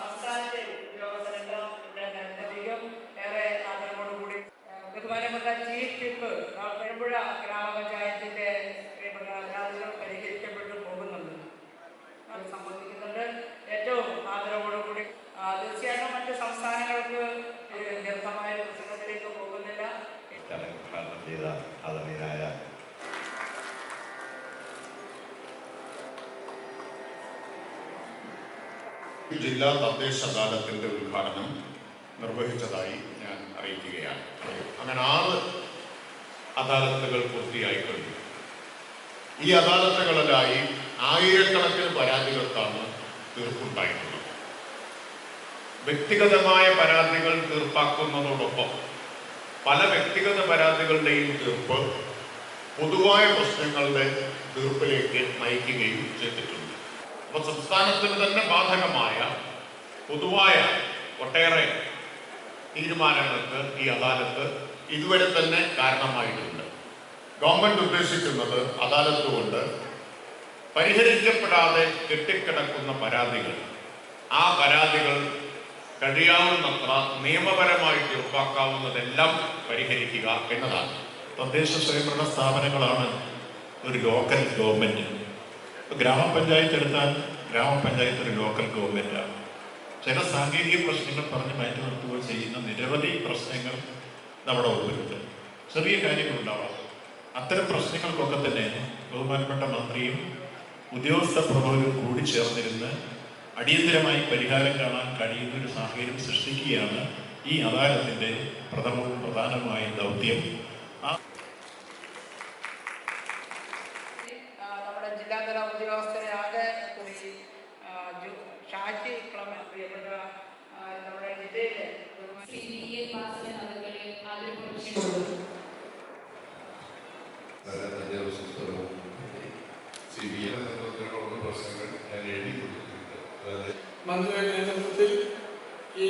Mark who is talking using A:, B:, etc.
A: സംസ്ഥാനത്തെ ഉദ്യോഗസ്ഥരെല്ലാം ഇവിടെ നിരന്തരം ഏറെ ആദരവോടുകൂടി ബഹുമാനപ്പെട്ട ചീഫ് വിപ്പ് പെരുമ്പുഴ ഗ്രാമപഞ്ചായത്തിന്റെ പരാതികൾ പരിഹരിക്കപ്പെട്ടു പോകുന്നുണ്ട്. അത് സംബന്ധിക്കുന്നുണ്ട്. ഏറ്റവും ആദരവോടുകൂടി തീർച്ചയായിട്ടും മറ്റ് സംസ്ഥാനങ്ങൾക്ക് ദീർഘമായ പ്രസംഗത്തിലേക്ക് പോകുന്നില്ല.
B: ഉദ്ഘാടനം ചെയ്ത
C: ജില്ലാ തദ്ദേശ അദാലത്തിന്റെ ഉദ്ഘാടനം നിർവഹിച്ചതായി ഞാൻ അറിയിക്കുകയാണ്. അങ്ങനെ ആറ് അദാലത്തുകൾ പൂർത്തിയായി കഴിഞ്ഞു. ഈ അദാലത്തുകളിലായി ആയിരക്കണക്കിന് പരാതികൾക്കാണ് തീർപ്പുണ്ടായിട്ടുള്ളത്. വ്യക്തിഗതമായ പരാതികൾ തീർപ്പാക്കുന്നതോടൊപ്പം പല വ്യക്തിഗത പരാതികളുടെയും തീർപ്പ് പൊതുവായ പ്രശ്നങ്ങളുടെ തീർപ്പിലേക്ക് നയിക്കുകയും ചെയ്തിട്ടുണ്ട്. അപ്പൊ സംസ്ഥാനത്തിന് തന്നെ ബാധകമായ പൊതുവായ ഒട്ടേറെ തീരുമാനങ്ങൾക്ക് ഈ അദാലത്ത് ഇതുവരെ തന്നെ കാരണമായിട്ടുണ്ട്. ഗവൺമെന്റ് ഉദ്ദേശിക്കുന്നത് അദാലത്ത് കൊണ്ട് പരിഹരിക്കപ്പെടാതെ കെട്ടിക്കിടക്കുന്ന പരാതികൾ. ആ പരാതികൾ കഴിയാവുന്നത്ര നിയമപരമായി തീർപ്പാക്കാവുന്നതെല്ലാം പരിഹരിക്കുക എന്നതാണ്.
D: തദ്ദേശ സ്വയംഭരണ സ്ഥാപനങ്ങളാണ് ഒരു ലോക്കൽ ഗവൺമെന്റ്. ഗ്രാമപഞ്ചായത്ത് എടുത്താൽ ഗ്രാമപഞ്ചായത്ത് ഒരു ലോക്കൽ ഗവൺമെന്റാണ് ചില സാങ്കേതിക പ്രശ്നങ്ങൾ പറഞ്ഞ് മാറ്റി നിർത്തുകയോ ചെയ്യുന്ന നിരവധി പ്രശ്നങ്ങൾ നമ്മുടെ മുമ്പിലുണ്ട് ചെറിയ കാര്യങ്ങളുണ്ടാവാം. അത്തരം പ്രശ്നങ്ങൾക്കൊക്കെ തന്നെ ബഹുമാനപ്പെട്ട മന്ത്രിയും ഉദ്യോഗസ്ഥ പ്രമുഖരും കൂടി ചേർന്നിരുന്ന് അടിയന്തരമായി പരിഹാരം കാണാൻ കഴിയുന്ന ഒരു സാഹചര്യം സൃഷ്ടിക്കുകയാണ് ഈ അദാലത്തിന്റെ പ്രഥമവും പ്രധാനമായ ദൗത്യം ആ
A: ആ, നമ്മുടെ ജില്ലാതല ഉദ്യോഗസ്ഥരെ ആകെ കൂടി ഷാജി ക്ലമൻ പ്രിയപ്പെട്ട ആ, നമ്മുടെ ജില്ലയിലെ
E: മന്ത്രിയുടെ നേതൃത്വത്തിൽ ഈ